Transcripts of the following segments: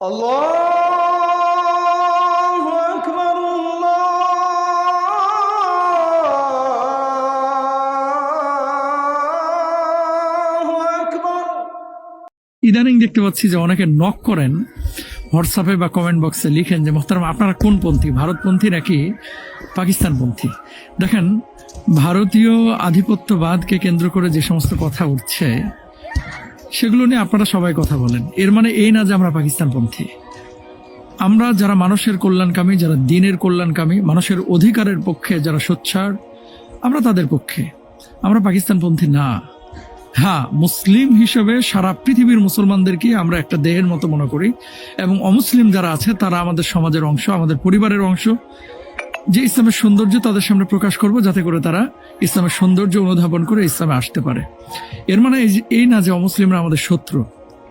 الله أكبر الله أكبر ইদানিং দেখতে পাচ্ছি যে অনেকে নক করেন হোয়াটসঅ্যাপে বা কমেন্ট বক্সে লিখেন যে মোহতারাম আপনারা কোন পন্থী ভারতপন্থী নাকি পাকিস্তানপন্থী দেখেন ভারতীয় আধিপত্যবাদকে কেন্দ্র করে যে সমস্ত কথা উঠছে সেগুলো নিয়ে আপনারা সবাই কথা বলেন। এর মানে এই না যে আমরা পাকিস্তানপন্থী। আমরা যারা মানুষের কল্যাণকামী, যারা দিনের কল্যাণকামী, মানুষের অধিকারের পক্ষে, যারা সোচ্চার, আমরা তাদের পক্ষে। আমরা পাকিস্তানপন্থী না। হ্যাঁ মুসলিম হিসেবে সারা পৃথিবীর মুসলমানদেরকে আমরা একটা দেহের মতো মনে করি এবং অমুসলিম যারা আছে, তারা আমাদের সমাজের অংশ, আমাদের পরিবারের অংশ। যে ইসলামের সৌন্দর্য তাদের সামনে প্রকাশ করব, যাতে করে তারা ইসলামের সৌন্দর্য অনুধাবন করে ইসলামে আসতে পারে। এর মানে এই না যে অমুসলিমরা আমাদের শত্রু,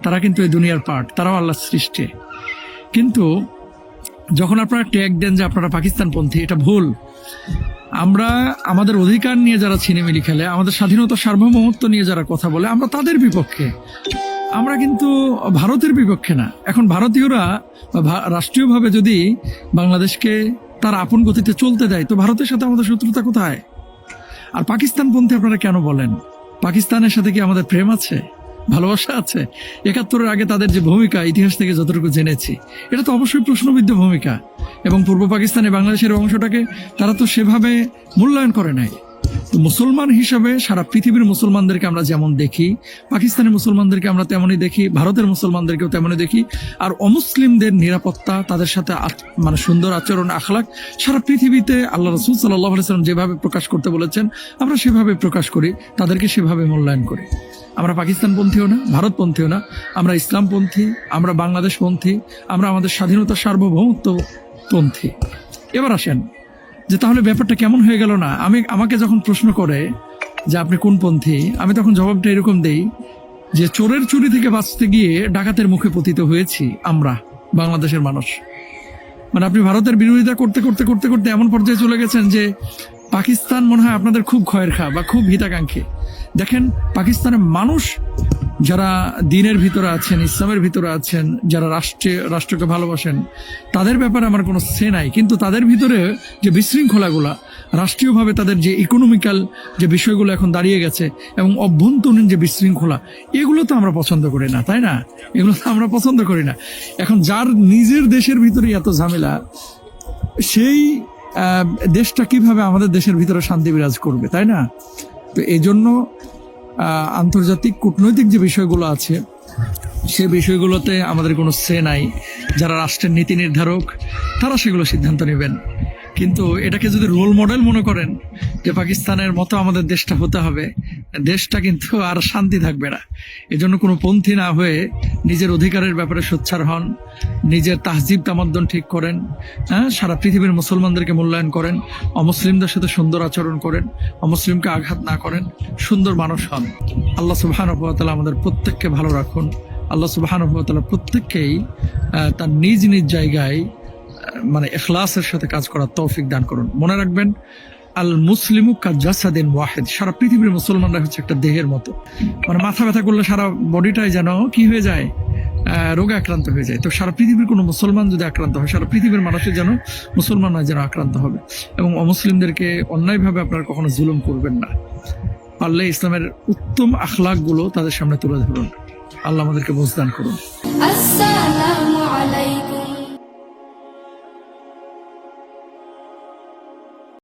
তারা কিন্তু এই দুনিয়ার পার্ট তারাও আল্লাহ সৃষ্টি। কিন্তু যখন আপনারা ট্যাগ দেন যে আপনারা পাকিস্তানপন্থী, এটা ভুল। আমরা আমাদের অধিকার নিয়ে যারা ছিনেমিলি খেলে, আমাদের স্বাধীনতা সার্বভৌমত্ব নিয়ে যারা কথা বলে, আমরা তাদের বিপক্ষে। আমরা কিন্তু ভারতের বিপক্ষে না। এখন ভারতীয়রা রাষ্ট্রীয়ভাবে যদি বাংলাদেশকে তার আপন গতিতে চলতে দেয়, তো ভারতের সাথে আমাদের শত্রুতা কোথায়? আর পাকিস্তান পাকিস্তানপন্থী আপনারা কেন বলেন? পাকিস্তানের সাথে কি আমাদের প্রেম আছে? ভালোবাসা আছে? একাত্তরের আগে তাদের যে ভূমিকা, ইতিহাস থেকে যতটুকু জেনেছি, এটা তো অবশ্যই প্রশ্নবিদ্ধ ভূমিকা। এবং পূর্ব পাকিস্তানে বাংলাদেশের অংশটাকে তারা তো সেভাবে মূল্যায়ন করে নাই। তো মুসলমান হিসাবে সারা পৃথিবীর মুসলমানদেরকে আমরা যেমন দেখি, পাকিস্তানের মুসলমানদেরকে আমরা তেমনই দেখি, ভারতের মুসলমানদেরকেও তেমনই দেখি, আর অমুসলিমদের নিরাপত্তা, তাদের সাথে মানে সুন্দর আচরণ আখলাক সারা পৃথিবীতে আল্লাহ রসুল সাল্লাহ সাল্লাম যেভাবে প্রকাশ করতে বলেছেন, আমরা সেভাবে প্রকাশ করি, তাদেরকে সেভাবে মূল্যায়ন করি। আমরা পাকিস্তানপন্থীও না, ভারতপন্থীও না, আমরা ইসলামপন্থী, আমরা বাংলাদেশপন্থী, আমরা আমাদের স্বাধীনতা সার্বভৌমত্ব পন্থী এবার আসেন যে তাহলে ব্যাপারটা কেমন হয়ে গেল না? আমি, আমাকে যখন প্রশ্ন করে যে আপনি কোন পন্থী, আমি তখন জবাবটা এরকম দেই যে চোরের চুরি থেকে বাঁচতে গিয়ে ডাকাতের মুখে পতিত হয়েছি আমরা, বাংলাদেশের মানুষ। মানে আপনি ভারতের বিরোধিতা করতে করতে করতে করতে এমন পর্যায়ে চলে গেছেন যে পাকিস্তান মনে হয় আপনাদের খুব ক্ষয়ের খা বা খুব হিতাকাঙ্ক্ষী। দেখেন, পাকিস্তানের মানুষ যারা দিনের ভিতরে আছেন, ইসলামের ভিতরে আছেন, যারা রাষ্ট্রে, রাষ্ট্রকে ভালোবাসেন, তাদের ব্যাপারে আমার কোনো সে নাই। কিন্তু তাদের ভিতরে যে বিশৃঙ্খলাগুলা, রাষ্ট্রীয়ভাবে তাদের যে ইকোনমিক্যাল যে বিষয়গুলো এখন দাঁড়িয়ে গেছে, এবং অভ্যন্তরীণ যে বিশৃঙ্খলা, এগুলো তো আমরা পছন্দ করি না, তাই না? এগুলো তো আমরা পছন্দ করি না। এখন যার নিজের দেশের ভিতরে এত ঝামেলা, সেই দেশটা কীভাবে আমাদের দেশের ভিতরে শান্তি বিরাজ করবে, তাই না? তো এই জন্য আন্তর্জাতিক কূটনৈতিক যে বিষয়গুলো আছে, সে বিষয়গুলোতে আমাদের কোনো সে নাই। যারা রাষ্ট্রের নীতি নির্ধারক, তারা সেগুলো সিদ্ধান্ত নেবেন। কিন্তু এটাকে যদি রোল মডেল মনে করেন যে পাকিস্তানের মতো আমাদের দেশটা হতে হবে দেশটা কিন্তু আর শান্তি থাকবে না। এজন্য কোনো পন্থী না হয়ে নিজের অধিকারের ব্যাপারে সোচ্চার হন নিজের তাহজিব তামাদ্দন ঠিক করেন হ্যাঁ সারা পৃথিবীর মুসলমানদেরকে মূল্যায়ন করেন অমুসলিমদের সাথে সুন্দর আচরণ করেন অমুসলিমকে আঘাত না করেন সুন্দর মানুষ হন। আল্লাহ সুবাহান আমাদের প্রত্যেককে ভালো রাখুন। আল্লাহ সুবাহান প্রত্যেককেই আহ, তার নিজ নিজ জায়গায় মানে এখলাসের সাথে কাজ করার তৌফিক দান করুন। মনে রাখবেন আল মুসলিমু কাজাসাদিন ওয়াহেদ। সারা পৃথিবীর মুসলমানরা হচ্ছে একটা দেহের মতো। মানে মাথা ব্যথা করলে সারা বডিটাই যেন কি হয়ে যায় রোগে আক্রান্ত হয়ে যায়। তো সারা পৃথিবীর কোনো মুসলমান যদি আক্রান্ত হয়, সারা পৃথিবীর মানুষের যেন মুসলমানরা যেন আক্রান্ত হবে। এবং অমুসলিমদেরকে অন্যায়ভাবে আপনারা কখনো জুলুম করবেন না। পারলে ইসলামের উত্তম আখলাকগুলো তাদের সামনে তুলে ধরুন। আল্লাহ আমাদেরকে বোঝদান করুন। আসসালামু আলাইকুম।